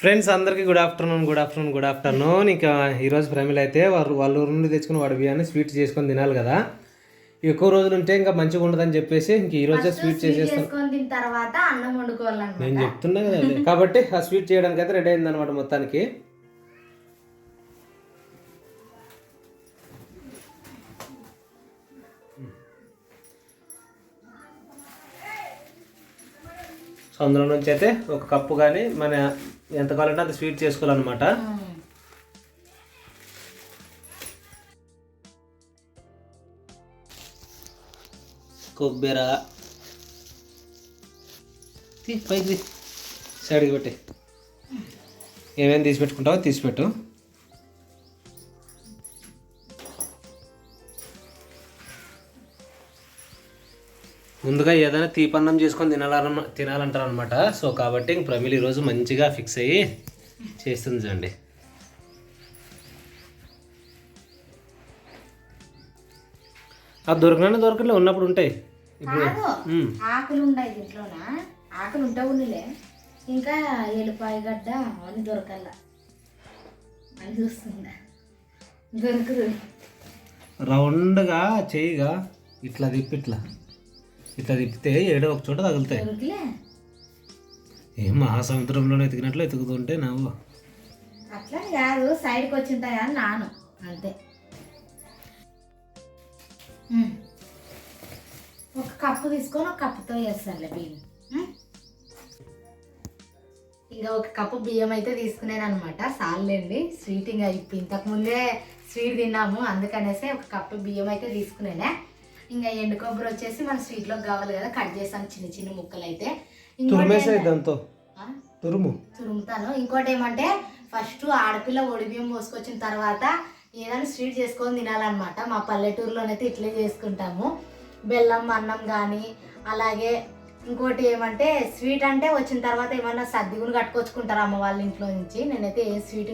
Friends అందరికీ good afternoon good afternoon good afternoon ఇక ఈరోజు ప్రమిళ అయితే వారు వాళ్ళ ఊరు నుండి తెచ్చుకుని వాడి బియ్యాన్ని స్వీట్ చేసుకొని తినాలి కదా. ఎక్కువ రోజులు ఉంటే ఇంకా మంచిగా ఉండదని చెప్పేసి ఇంక ఈ రోజే స్వీట్ చేసేస్తాను. తర్వాత అన్నం వండుకోవాలన్నమాట. నేను చెప్తున్నా కదా. కాబట్టి ఆ స్వీట్ చేయడానికి అయితే రెడీ అయింది అనమాట మొత్తానికి. సో అందులో నుంచి అయితే ఒక కప్పు కానీ మన ఎంత కావాలంటే అంత స్వీట్ చేసుకోవాలన్నమాట. కొబ్బెర. పైకి సైడ్కి పెట్టి. ఏమేమి తీసి పెట్టుకుంటావో తీసి పెట్టు. ముందుగా ఏదైనా తీపన్నం చేసుకొని తినాలన్న తినాలంటారు అనమాట సో కాబట్టి ఇంక ప్రమిళ ఈరోజు మంచిగా ఫిక్స్ అయ్యి చేస్తుంది చూడండి. అది దొరకనన్నా దొరకలే ఉన్నప్పుడు ఉంటాయి. ఇప్పుడు. ఆకులు ఉన్నాయి దీంట్లోన? ఆకులు ఉంటే ఉన్నిలే ఇంకా ఎల్లిపాయ గడ్డ అవన్నీ దొరకల్ల. అని చూస్తుందా దొరకదు. రౌండ్గా చేయిగా ఇట్లా తిప్పి ఇట్లా. ఇట్లా తిప్పితే ఏడో ఒక చోట తగులుతాయి. ఏం మహాసముద్రంలోనే ఎతికినట్లు ఎతుకుతుంటే నవ్వు. అట్లా కాదు సైడ్కి వచ్చింటాయా అని నాను అంతే. ఒక కప్పు తీసుకొని ఒక కప్పుతో వేస్తానులే బియ్యం. ఇంకా ఒక కప్పు బియ్యం అయితే తీసుకున్నాను అనమాట సార్లేండి స్వీట్ ఇంకా ఇప్పుడు ఇంతకుముందే స్వీట్ తిన్నాము అందుకనేసి ఒక కప్పు బియ్యం అయితే తీసుకునేనే. ఇంకా ఎండు కొబ్బరి వచ్చేసి మన స్వీట్లోకి కావాలి కదా కట్ చేసాను చిన్న చిన్న ముక్కలు అయితే దాంతో? తురుము. తురుముతాను. ఇంకోటి ఏమంటే ఫస్ట్ ఆడపిల్ల ఒడిబియ్యం పోసుకొచ్చిన తర్వాత ఏదైనా స్వీట్ చేసుకొని తినాలన్నమాట. మా పల్లెటూరులోనైతే ఇట్లే చేసుకుంటాము. బెల్లం అన్నం కానీ అలాగే ఇంకోటి ఏమంటే స్వీట్ అంటే వచ్చిన తర్వాత ఏమన్నా సర్దిగుని కట్టుకొచ్చుకుంటారు అమ్మ వాళ్ళ ఇంట్లో నుంచి. నేనైతే ఏ స్వీట్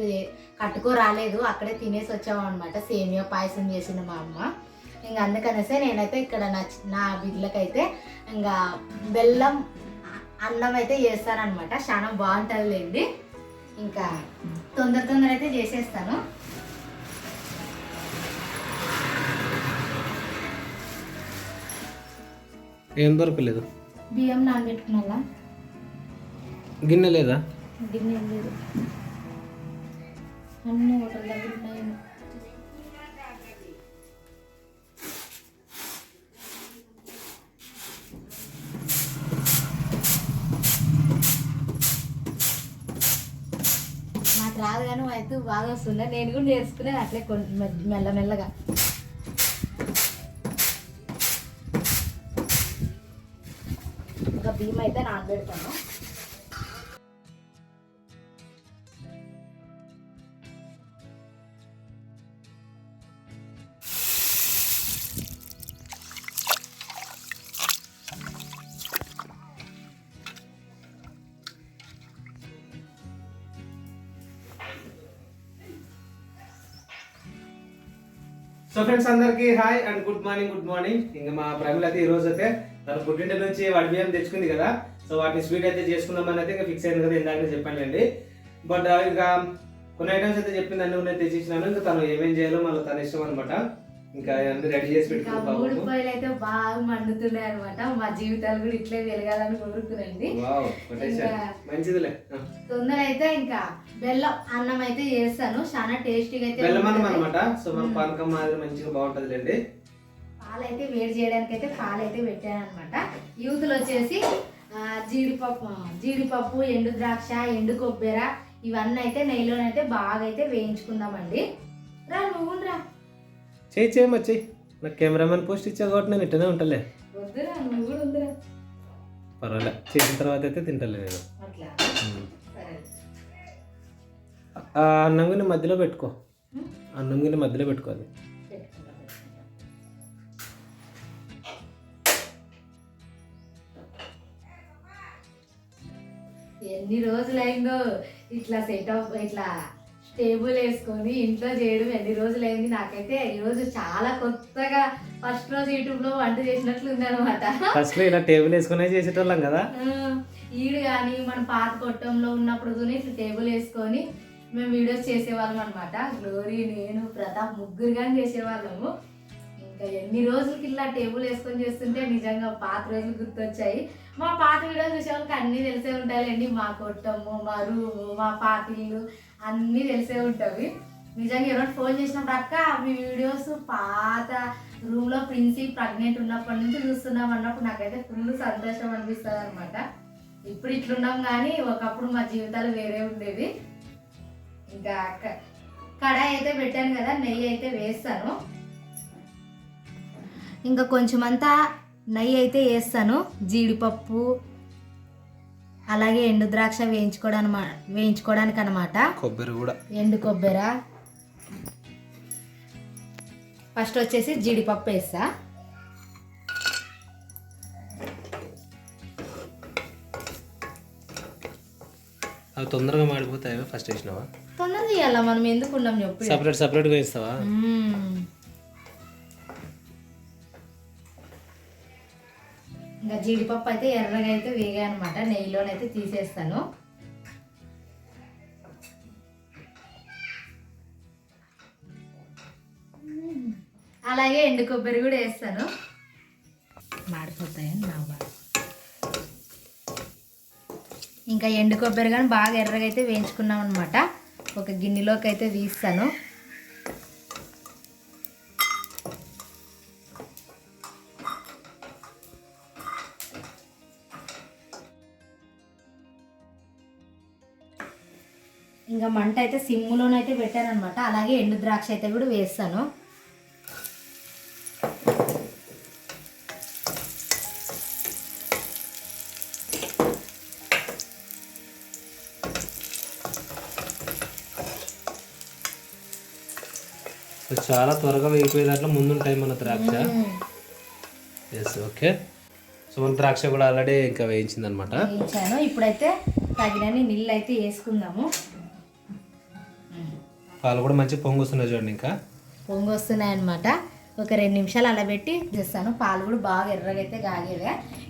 కట్టుకో రాలేదు అక్కడే తినేసి వచ్చాము అనమాట సేమియా పాయసం చేసిన మా అమ్మ. ఇంకా అందుకనేసే నేనైతే ఇక్కడ నా నా బిడ్డలకైతే ఇంకా బెల్లం అన్నం అయితే చేస్తానన్నమాట. చాలా బాగుంటుంది లేండి ఇంకా తొందర తొందర అయితే చేసేస్తాను. ఏం దొరకలేదు? బియ్యం నానబెట్టుకున్నా గిన్నె లేదా? గిన్నె లేదు. అన్ని హోటల్ దగ్గర ఉన్నాయి రాదు కానీ అయితే బాగా వస్తుండే. నేను కూడా నేర్చుకునేది అట్లే కొన్ని మెల్లమెల్లగా ఒక బియ్యం అయితే నానబెడతాను. సో ఫ్రెండ్స్ అందరికి hi and good morning good morning ఇంకా మా ప్రమిళ అయితే ఈ రోజు అయితే తన పుట్టింటి నుంచి వాడి బియ్యం తెచ్చుకుంది కదా. సో వాటిని స్వీట్ అయితే చేసుకుందామని అయితే ఇంకా ఫిక్స్ అయింది కదా ఇందాక చెప్పానులేండి. బట్ uh, ఇంకా కొన్ని ఐటమ్స్ అయితే చెప్పింది అన్ని ఉన్నాయి తెచ్చిచ్చినాను. ఇంకా తను ఏమేం చేయాలో మళ్ళీ తన ఇష్టం అనమాట ఇంకా అన్ని రెడీ చేసి ఇంకా పెట్టుకున్నాను మూడు. పొయ్యిలు అయితే బాగా మండుతున్నాయి అనమాట మా జీవితాలు కూడా ఇట్లే వెలగాలని కోరుకునండి మంచిదిలే. తొందర అయితే ఇంకా బెల్లం అన్నం అయితే చేస్తాను. చాలా టేస్టీగా అయితే బెల్లం అన్నం. అనమాట సో మన పానకం మాదిరి మంచిగా బాగుంటదిలేండి. పాలు అయితే వేడి చేయడానికి అయితే పాలు అయితే పెట్టాను అనమాట యూతులు వచ్చేసి జీడిపప్పు జీడిపప్పు ఎండు ద్రాక్ష ఎండు కొబ్బెర ఇవన్నీ అయితే నెయ్యిలోనైతే బాగా అయితే వేయించుకుందామండి. రా నువ్వు రా చేయి చేయి మచ్చి నాకు కెమెరామెన్ పోస్ట్ ఇచ్చా కాబట్టి నేను ఇట్టనే ఉంటాలే. వద్దురా నువ్వు కూడా ఉందిరా పర్వాలే. చేసిన తర్వాత అయితే తింటలే నేను. అన్నం గిన్నె మధ్యలో పెట్టుకో. అన్నం గిన్నె మధ్యలో పెట్టుకుంటా, పెట్టుకుంటా. ఎన్ని రోజులైందో ఇట్లా సెట్ ఆఫ్ ఇట్లా టేబుల్ వేసుకొని ఇంట్లో చేయడం ఎన్ని రోజులైంది నాకైతే ఈ రోజు చాలా కొత్తగా ఫస్ట్ రోజు యూట్యూబ్లో వంట చేసినట్లు అనమాట ఫస్ట్ ఇలా టేబుల్ వేసుకునే చేసేటోళ్ళం కదా. ఈడు కానీ మన పాత కొట్టంలో ఉన్నప్పుడు ఇట్లా టేబుల్ వేసుకొని మేము వీడియోస్ చేసేవాళ్ళం అనమాట గ్లోరీ నేను ప్రతాప్ ముగ్గురు కానీ చేసేవాళ్ళము. ఇంకా ఎన్ని రోజులకి ఇలా టేబుల్ వేసుకొని చేస్తుంటే నిజంగా పాత రోజులు గుర్తొచ్చాయి. మా పాత వీడియోస్ చూసే వాళ్ళకి అన్నీ తెలిసే ఉంటాయండి మా కొట్టము మా రూము మా పార్టీలు అన్నీ తెలిసే ఉంటుంది నిజంగా ఎవరైనా ఫోన్ చేసినప్పుడు అక్క మీ వీడియోస్ పాత రూమ్లో ప్రిన్సీ ప్రెగ్నెంట్ ఉన్నప్పటి నుంచి చూస్తున్నాం అన్నప్పుడు నాకైతే ఫుల్ సంతోషం అనిపిస్తుంది అనమాట ఇప్పుడు ఇట్లున్నాం కానీ ఒకప్పుడు మా జీవితాలు వేరే ఉండేవి. ఇంకా కడాయి అయితే పెట్టాను కదా నెయ్యి అయితే వేస్తాను. ఇంకా కొంచెం అంతా నెయ్యి అయితే వేస్తాను. జీడిపప్పు అలాగే ఎండు ద్రాక్ష వేయించుకోవడానికి వేయించుకోవడానికి అనమాట కొబ్బరి కూడా. ఎండు కొబ్బెర. ఫస్ట్ వచ్చేసి జీడిపప్పు వేస్తా. అవి తొందరగా మాడిపోతాయి? ఫస్ట్ వేసినావా? తొందరగా చేయాలా? మనం ఎందుకు ఉన్నాం చెప్పు. సపరేట్ సపరేట్గా వేస్తావా? జీడిపప్పు అయితే ఎర్రగా అయితే వేగాయనమాట నెయ్యిలోనైతే తీసేస్తాను. అలాగే ఎండు కొబ్బరి కూడా వేస్తాను. మాడిపోతాయని నా బాధ. ఇంకా ఎండు కొబ్బరి కానీ బాగా ఎర్రగా అయితే వేయించుకున్నాం అనమాట ఒక గిన్నెలోకి అయితే తీస్తాను. ఇంకా మంట అయితే సిమ్ములోనైతే పెట్టాను అనమాట అలాగే ఎండు ద్రాక్ష అయితే కూడా వేస్తాను. చాలా త్వరగా వేగిపోయే దాంట్లో ముందుంటాయి మన ద్రాక్ష. ఎస్ ఓకే సో మన ద్రాక్ష కూడా ఆల్రెడీ ఇంకా వేయించింది అనమాట ఇప్పుడైతే తగినన్ని నీళ్ళు అయితే వేసుకుందాము. పాలు కూడా మంచి పొంగు వస్తున్నాయి చూడండి ఇంకా. పొంగి వస్తున్నాయి అనమాట ఒక రెండు నిమిషాలు అలా పెట్టి చేస్తాను. పాలు కూడా బాగా ఎర్రగా అయితే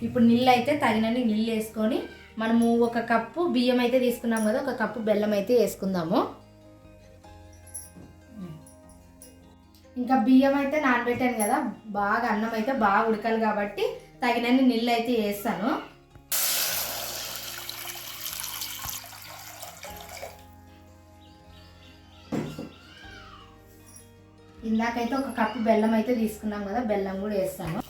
ఇప్పుడు నీళ్ళు అయితే తగినన్ని నీళ్ళు వేసుకొని మనము ఒక కప్పు బియ్యం అయితే తీసుకున్నాం కదా ఒక కప్పు బెల్లం అయితే వేసుకుందాము. ఇంకా బియ్యం అయితే నానబెట్టాను కదా బాగా అన్నం అయితే బాగా ఉడకాలి కాబట్టి తగినన్ని నీళ్ళు అయితే వేస్తాను. ఇందాకైతే ఒక కప్పు బెల్లం అయితే తీసుకున్నాం కదా బెల్లం కూడా వేస్తాను.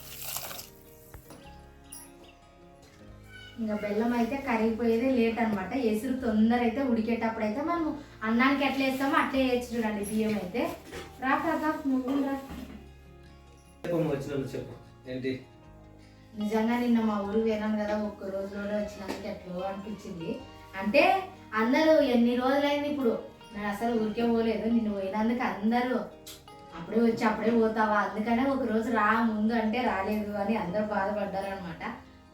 ఇంకా బెల్లం అయితే కరిగిపోయేదే లేట్ అనమాట ఎసురు తొందర అయితే ఉడికేటప్పుడు అయితే మనం అన్నానికి ఎట్లా వేస్తామో అట్లే వేయచ్చు చూడండి బియ్యం అయితే. రా ప్రతాప్ నువ్వు రా. ఏంటి? నిజంగా నిన్న మా ఊరు పోయినాను కదా ఒక్క రోజులోనే వచ్చినందుకు ఎట్లో అనిపించింది? అంటే అందరూ ఎన్ని రోజులైంది ఇప్పుడు? నేను అసలు ఊరికే పోలేదు నిన్ను పోయినందుకు అందరూ అప్పుడే వచ్చి అప్పుడే పోతావా? అందుకనే ఒక రోజు రా ముందు అంటే రాలేదు అని అందరూ బాధపడ్డారు అనమాట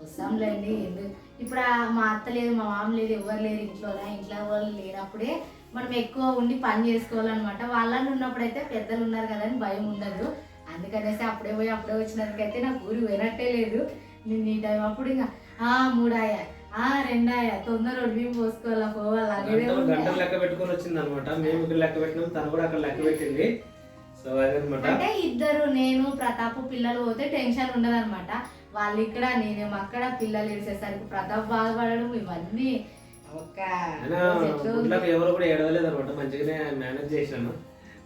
వస్తాంలేండి ఎందుకు ఇప్పుడు మా అత్త లేదు మా మామ లేదు ఎవరు లేరు ఇంట్లోనే? ఇంట్లో వాళ్ళు లేనప్పుడే మనం ఎక్కువ ఉండి పని చేసుకోవాలన్నమాట. వాళ్ళని ఉన్నప్పుడైతే పెద్దలు ఉన్నారు కదా అని భయం ఉండదు. అందుకనేసి అప్పుడే పోయి అప్పుడే వచ్చినందుకైతే నాకు ఊరు పోయినట్టే లేదు. నేను ఈ టైం అప్పుడు ఇంకా ఆ మూడాయ ఆ రెండాయ తొందర బియ్యం పోసుకోవాలా పోవాలా గంటలు లెక్క పెట్టుకొని వచ్చింది అనమాట మేము ఇక్కడ లెక్క పెట్టినాం తను కూడా అక్కడ లెక్క పెట్టింది. సో అదనమాట అంటే ఇద్దరు నేను ప్రతాప్ పిల్లలు పోతే టెన్షన్ ఉండదు అనమాట వాళ్ళు ఇక్కడ నేనేమో అక్కడ పిల్లలు వేసేసరికి ప్రతాప్ బాధపడడం ఇవన్నీ ఒక ఎవరు కూడా ఏడవలేదు అనమాట మంచిగానే మేనేజ్ చేసినాను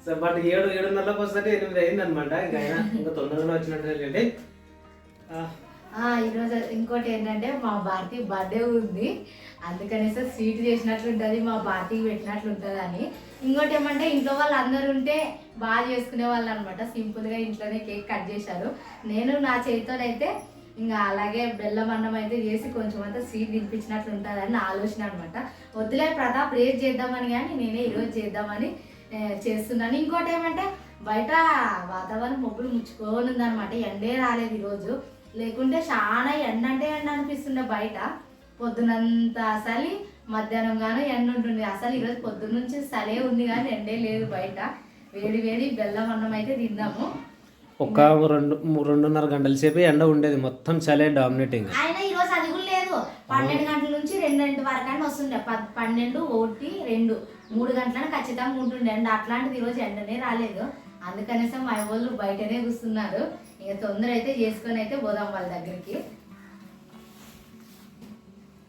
సో బట్ ఏడు ఏడున్నరలోకి వస్తే ఎనిమిది అయింది అనమాట ఇంకా అయినా ఇంకా తొందరగానే వచ్చినట్టు ఆ, ఈరోజు ఇంకోటి ఏంటంటే మా భారతి బర్త్డే ఉంది. అందుకనేసి స్వీట్ చేసినట్లు ఉంటుంది మా భారతికి పెట్టినట్లు ఉంటుంది అని ఇంకోటి ఏమంటే ఇంట్లో వాళ్ళు అందరూ ఉంటే బాగా చేసుకునే వాళ్ళు అనమాట సింపుల్గా ఇంట్లోనే కేక్ కట్ చేశారు. నేను నా చేతితోనైతే ఇంకా అలాగే బెల్లం అన్నం అయితే చేసి కొంచెం అంతా స్వీట్ తినిపించినట్లు ఉంటుందని నా ఆలోచన అనమాట వద్దులే ప్రతాప్ రేపు చేద్దామని కానీ నేనే ఈరోజు చేద్దామని చేస్తున్నాను. ఇంకోటి ఏమంటే బయట వాతావరణం మబ్బులు ముచ్చుకోనుందనమాట ఎండే రాలేదు ఈరోజు. లేకుంటే చాలా ఎండ అంటే ఎండ అనిపిస్తుండే బయట. పొద్దునంత చలి మధ్యాహ్నం గాను ఎండ ఉంటుంది అసలు ఈరోజు పొద్దున్న నుంచి చలే ఉంది కానీ ఎండే లేదు బయట. వేడి వేడి బెల్లం అన్నం అయితే తిందాము ఒక రెండు రెండున్నర గంటల సేపు ఎండ ఉండేది. మొత్తం చలే డామినేటింగ్. ఆయన ఈరోజు అది కూడా లేదు. పన్నెండు గంటల నుంచి రెండు వరకు అని వస్తుండే. ప- పన్నెండు ఒకటి రెండు. మూడు గంటలను ఖచ్చితంగా ఉంటుండే. అండి అట్లాంటిది ఈరోజు ఎండనే రాలేదు. అందుకనేసి మా వాళ్ళు బయటనే కూర్చున్నారు. ఇక తొందర అయితే చేసుకొని అయితే పోదాం వాళ్ళ దగ్గరికి.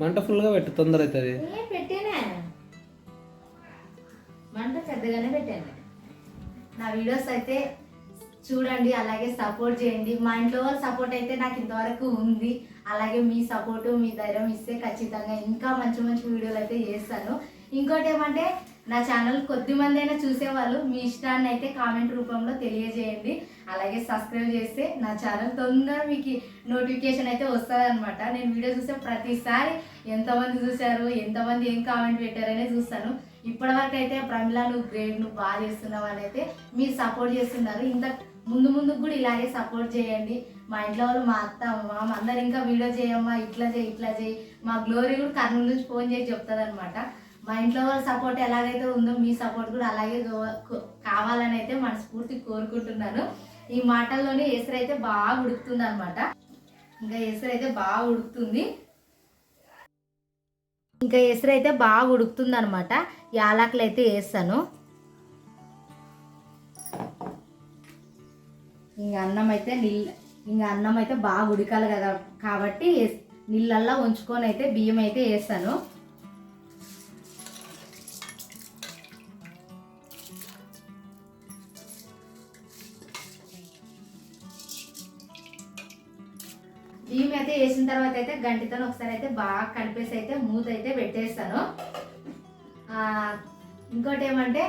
మంట ఫుల్గా పెట్టు తొందర అవుతుంది. మంట పెద్దగానే పెట్టాను. నా వీడియోస్ అయితే చూడండి అలాగే సపోర్ట్ చేయండి. మా ఇంట్లో వాళ్ళ సపోర్ట్ అయితే నాకు ఇంతవరకు ఉంది. అలాగే మీ సపోర్టు మీ ధైర్యం ఇస్తే ఖచ్చితంగా ఇంకా మంచి మంచి వీడియోలు అయితే చేస్తాను. ఇంకోటి ఏమంటే నా ఛానల్ కొద్ది మంది అయినా చూసేవాళ్ళు మీ ఇష్టాన్ని అయితే కామెంట్ రూపంలో తెలియజేయండి. అలాగే సబ్స్క్రైబ్ చేస్తే నా ఛానల్ తొందరగా మీకు నోటిఫికేషన్ అయితే వస్తుంది అనమాట నేను వీడియో చూసే ప్రతిసారి ఎంతమంది చూశారు ఎంతమంది ఏం కామెంట్ పెట్టారనే చూస్తాను. ఇప్పటివరకు అయితే ప్రమిళ నువ్వు గ్రేడ్ నువ్వు బాగా చేస్తున్నావు అని అయితే మీరు సపోర్ట్ చేస్తున్నారు. ఇంత ముందు ముందుకు కూడా ఇలాగే సపోర్ట్ చేయండి. మా ఇంట్లో వాళ్ళు మా అత్త మా మామ అందరు ఇంకా వీడియో చేయమ్మా ఇట్లా చేయి ఇట్లా చేయి. మా గ్లోరీ కూడా కర్నూలు నుంచి ఫోన్ చేసి చెప్తుంది మా ఇంట్లో వాళ్ళ సపోర్ట్ ఎలాగైతే ఉందో మీ సపోర్ట్ కూడా అలాగే కావాలని అయితే మనస్ఫూర్తి కోరుకుంటున్నాను. ఈ మాటల్లోనే ఎసరు అయితే బాగా ఉడుకుతుంది అనమాట ఇంకా ఎసరు అయితే బాగా ఉడుకుతుంది. ఇంకా ఎసరు అయితే బాగా ఉడుకుతుంది అనమాట యాలకులు అయితే వేస్తాను. ఇంకా అన్నం అయితే నీళ్ళ ఇంకా అన్నం అయితే బాగా ఉడకాలి కదా. కాబట్టి నీళ్ళల్లో ఉంచుకొని అయితే బియ్యం అయితే వేస్తాను. బియ్యం అయితే వేసిన తర్వాత అయితే గంటితో ఒకసారి అయితే బాగా కలిపేసి అయితే మూత అయితే పెట్టేస్తాను. ఇంకోటి ఏమంటే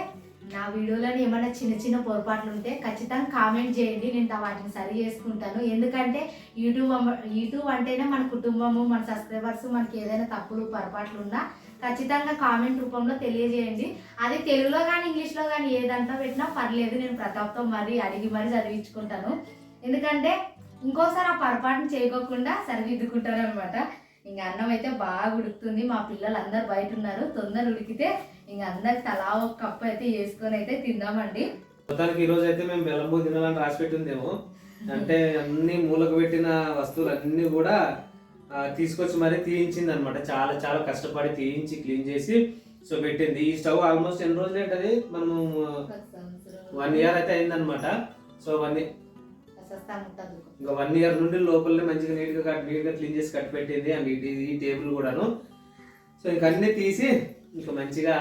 నా వీడియోలోని ఏమైనా చిన్న చిన్న పొరపాట్లు ఉంటే ఖచ్చితంగా కామెంట్ చేయండి. నేను వాటిని సరి చేసుకుంటాను. ఎందుకంటే యూట్యూబ్ యూట్యూబ్ అంటేనే మన కుటుంబము మన సబ్స్క్రైబర్స్ మనకి ఏదైనా తప్పులు పొరపాట్లు ఉన్నా ఖచ్చితంగా కామెంట్ రూపంలో తెలియజేయండి. అది తెలుగులో కానీ ఇంగ్లీష్లో కానీ ఏదంతా పెట్టినా పర్లేదు. నేను ప్రతాప్తో మరీ అడిగి మరీ చదివించుకుంటాను. ఎందుకంటే ఇంకోసారి ఆ పొరపాటును చేయకోకుండా సరిదిద్దుకుంటారు అనమాట ఇంకా అన్నం అయితే బాగా ఉడుకుతుంది. మా పిల్లలు అందరు బయట ఉన్నారు. తొందర ఉడికితే ఇంకా అందరు తలా ఒక కప్పు అయితే వేసుకొని అయితే తిందామండి. మొత్తానికి ఈ రోజు అయితే మేము బెల్లంబూ తినాలని రాసి పెట్టిందేమో. అంటే అన్ని మూలకు పెట్టిన వస్తువులు అన్ని కూడా తీసుకొచ్చి మరీ తీయించింది అనమాట చాలా చాలా కష్టపడి తీయించి క్లీన్ చేసి సో పెట్టింది. ఈ స్టవ్ ఆల్మోస్ట్ ఎన్ని రోజులు ఏంటది? మనము వన్ ఇయర్ అయితే అయిందనమాట. సో వన్ ఇంకా వన్ ఇయర్ నుండి లోపలనే మంచిగా నీట్గా కట్ నీట్గా క్లీన్ చేసి కట్టి పెట్టింది అండ్ ఇది ఈ టేబుల్ కూడాను. సో ఇంక అన్నీ తీసి ఇంకా మంచిగా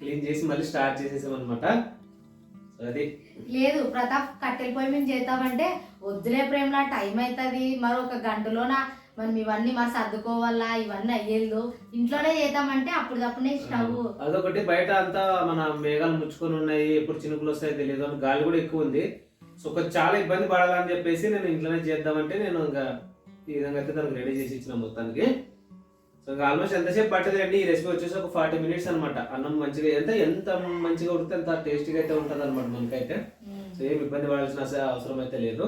క్లీన్ చేసి మళ్ళీ స్టార్ట్ చేసేసాం అనమాట అది. లేదు ప్రతాప్ కట్టెల పొయ్యి మేము చేద్దామంటే వద్దులే ప్రేమలా టైం అవుతుంది మరి ఒక గంటలోన మనం ఇవన్నీ మరి సర్దుకోవాలా? ఇవన్నీ అయ్యేళ్ళు. ఇంట్లోనే చేద్దామంటే అప్పటికప్పుడే స్టవ్. అదొకటి బయట అంతా మన మేఘాలు ముచ్చుకొని ఉన్నాయి ఎప్పుడు చినుకులు వస్తాయో తెలియదు. గాలి కూడా ఎక్కువ ఉంది. సో కొంచెం చాలా ఇబ్బంది పడాలని చెప్పేసి నేను ఇంట్లోనే చేద్దామంటే నేను ఇంకా ఈ విధంగా అయితే దానికి రెడీ చేసి ఇచ్చిన మొత్తానికి. సో ఇంకా ఆల్మోస్ట్ ఎంతసేపు పట్టదు అండి ఈ రెసిపీ వచ్చేసి ఒక ఫార్టీ మినిట్స్ అనమాట అన్నం మంచిగా ఎంత ఎంత మంచిగా ఉడితే అంత టేస్టీగా అయితే ఉంటుంది అనమాట మనకైతే సో ఏం ఇబ్బంది పడాల్సిన అవసరం అయితే లేదు.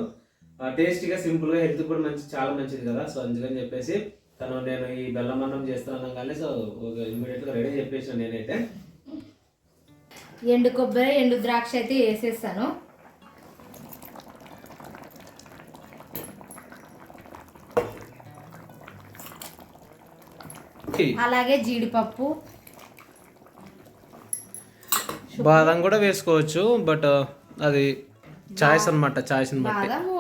టేస్టీగా సింపుల్గా హెల్త్ కూడా మంచి చాలా మంచిది కదా. సో అందుకని చెప్పేసి తను నేను ఈ బెల్లం అన్నం చేస్తున్నాను కానీ సో ఇమీడియట్గా రెడీ చెప్పేసిన నేనైతే. ఎండు కొబ్బరి ఎండు ద్రాక్ష అయితే వేసేస్తాను. అలాగే జీడిపప్పు. బాదం కూడా వేసుకోవచ్చు బట్ అది చాయిస్ అనమాట బట్టి. బాదము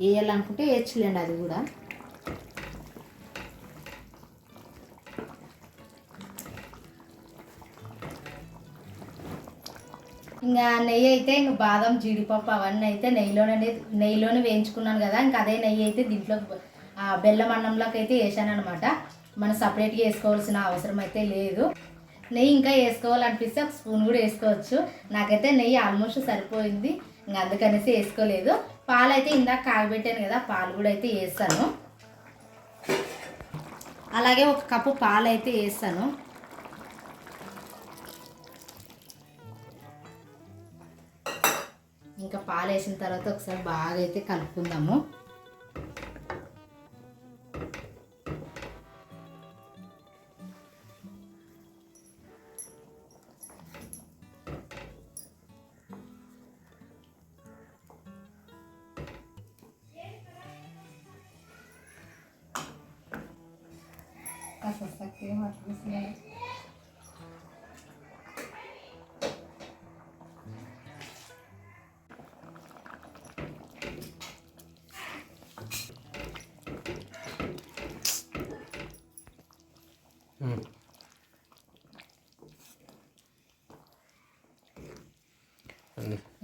వేయాలనుకుంటే వేయచ్చులేండి అది కూడా. ఇంకా నెయ్యి అయితే ఇంక బాదం జీడిపప్పు అవన్నీ అయితే నెయ్యిలోనే నెయ్యిలోనే వేయించుకున్నాను కదా ఇంకా అదే నెయ్యి అయితే దీంట్లో ఆ, బెల్లం అన్నంలోకి అయితే వేసాను అనమాట మనం సపరేట్గా వేసుకోవాల్సిన అవసరం అయితే లేదు. నెయ్యి ఇంకా వేసుకోవాలనిపిస్తే ఒక స్పూన్ కూడా వేసుకోవచ్చు. నాకైతే నెయ్యి ఆల్మోస్ట్ సరిపోయింది. ఇంకా అందుకనేసి వేసుకోలేదు. పాలు అయితే ఇందాక కాగబెట్టాను కదా పాలు కూడా అయితే వేస్తాను. అలాగే ఒక కప్పు పాలు అయితే వేస్తాను. ఇంకా పాలు వేసిన తర్వాత ఒకసారి బాగా అయితే కలుపుకుందాము.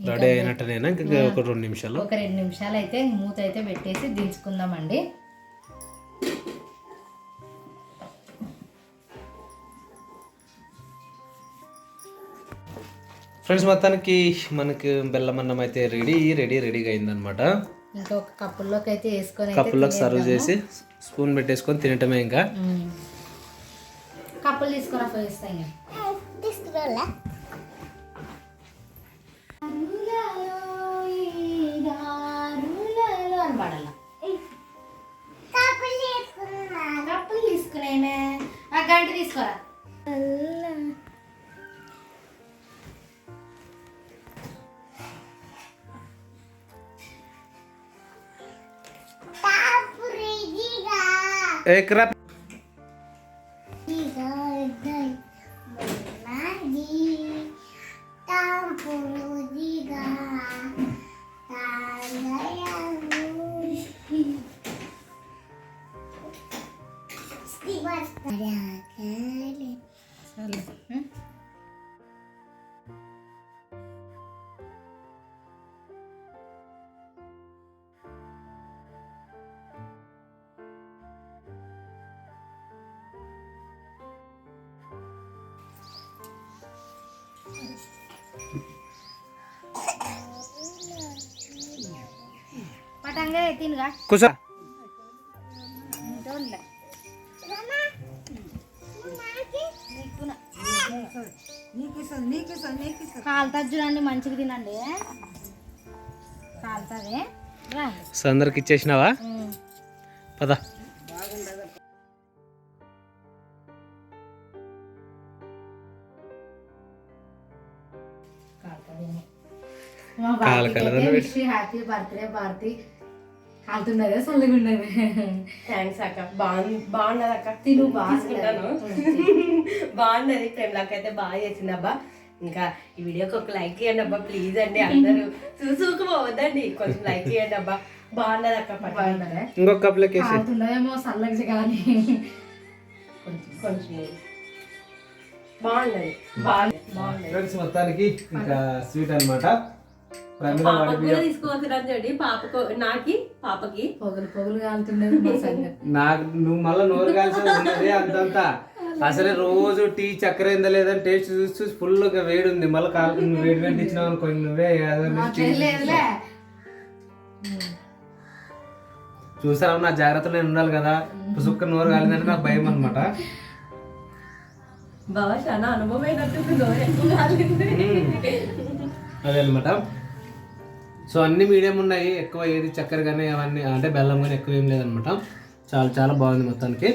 రెడీ అయినట్టనేనా? ఇంకా ఒక రెండు నిమిషాలు. ఒక రెండు నిమిషాలు అయితే మూత అయితే పెట్టేసి దించుకుందామండి. ఫ్రెండ్స్ మొత్తానికి మనకి బెల్లం అన్నం అయితే రెడీ రెడీ రెడీగా అయిందనమాట ఇంకా ఒక కప్పుల్లోకి అయితే వేసుకొని అయితే కప్పులోకి సర్వ్ చేసి స్పూన్ పెట్టేసుకొని తినటమే ఇంకా. కప్పులు తీసుకొని పోయిస్తాయి గంట తీసుకోరా ఎకరా సర్లే. కాలుతుంది చూడండి మంచిగా తినండి. కాలుతుంది. రా. సో అందరికి ఇచ్చేసినావా. పద. హ్యాపీ బర్త్డే పార్టీ కాలుతున్నదే చల్లగా ఉన్నది థ్యాంక్స్ అక్క. బాగుంది బాగున్నది అక్క. తిను బాగా తీసుకుంటాను బాగున్నది. ప్రేమలాక్ అయితే బాగా చేసింది అబ్బా ఇంకా ఈ వీడియోకి ఒక లైక్ ఇవ్వండి అబ్బా ప్లీజ్ అండి. అందరూ చూసుకు పోవద్దండి కొంచెం లైక్ ఇవ్వండి అబ్బా. బాగున్నది అక్క. బాగున్నదే? ఇంకొక కప్లోకి వేసి కాలుతున్నదేమో చల్లగా కానీ. కొంచెం కొంచెం. బాగున్నది. బాగుంది బాగున్నది. ఫ్రెండ్స్ మొత్తానికి ఇంకా స్వీట్ అన్నమాట. నాకి పాపకి. పొగలు పొగలు నాకు నువ్వు మళ్ళీ నోరు కాల్సి ఉన్నది అంతంతా అసలే రోజు టీ చక్కెర ఏందా లేదని టేస్ట్ చూసి చూసి ఫుల్గా వేడి ఉంది మళ్ళీ కాలు నువ్వు వేడి వేడి ఇచ్చినావు అనుకో నువ్వే చూసారా నా జాగ్రత్తలో నేను ఉండాలి కదా? పుసుక్క నోరు కాలేదంటే నాకు భయం అనమాట బాగా చాలా అనుభవం అయినట్టు నోరు ఎక్కువ కాలింది. అదే అనమాట సో అన్ని మీడియం ఉన్నాయి ఎక్కువ ఏది చక్కెర కానీ అవన్నీ అంటే బెల్లం కానీ ఎక్కువ ఏం లేదనమాట. చాలా చాలా బాగుంది మొత్తానికి.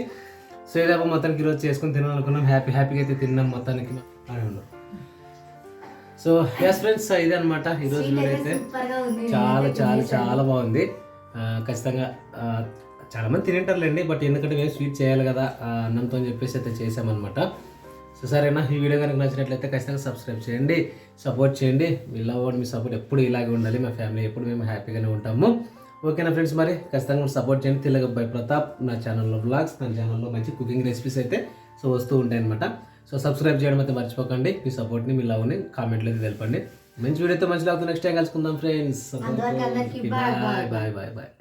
సో ఇదేమో మొత్తానికి ఈరోజు చేసుకొని తినాలనుకున్నాం. హ్యాపీ హ్యాపీగా అయితే తిన్నాం మొత్తానికి. అని సో ఎస్ ఫ్రెండ్స్ ఇదే అనమాట ఈరోజు అయితే చాలా చాలా చాలా బాగుంది. ఖచ్చితంగా ఆ, చాలా మంది తింటారులేండి బట్ ఎందుకంటే మేము స్వీట్ చేయాలి కదా అన్నంతో అని చెప్పేసి అయితే చేసామన్నమాట. సో సరేనా ఈ వీడియో కనుక నచ్చినట్లయితే ఖచ్చితంగా సబ్స్క్రైబ్ చేయండి సపోర్ట్ చేయండి. మీ లవ్ అండ్ మీ సపోర్ట్ ఎప్పుడు ఇలాగే ఉండాలి. మా ఫ్యామిలీ ఎప్పుడు మేము హ్యాపీగానే ఉంటాము. ఓకేనా ఫ్రెండ్స్ మరి ఖచ్చితంగా సపోర్ట్ చేయండి. తిల్లగ బై ప్రతాప్ నా ఛానల్లో బ్లాగ్స్ నా ఛానల్లో మంచి కుకింగ్ రెసిపీస్ అయితే సో వస్తూ ఉంటాయి అనమాట సో సబ్స్క్రైబ్ చేయడం అయితే మర్చిపోకండి. మీ సపోర్ట్ని మీ లవ్ని కామెంట్లో అయితే తెలపండి. మంచి వీడియోతో మంచి లాగుతూ నెక్స్ట్ టైం కలుసుకుందాం friends bye. Bye bye bye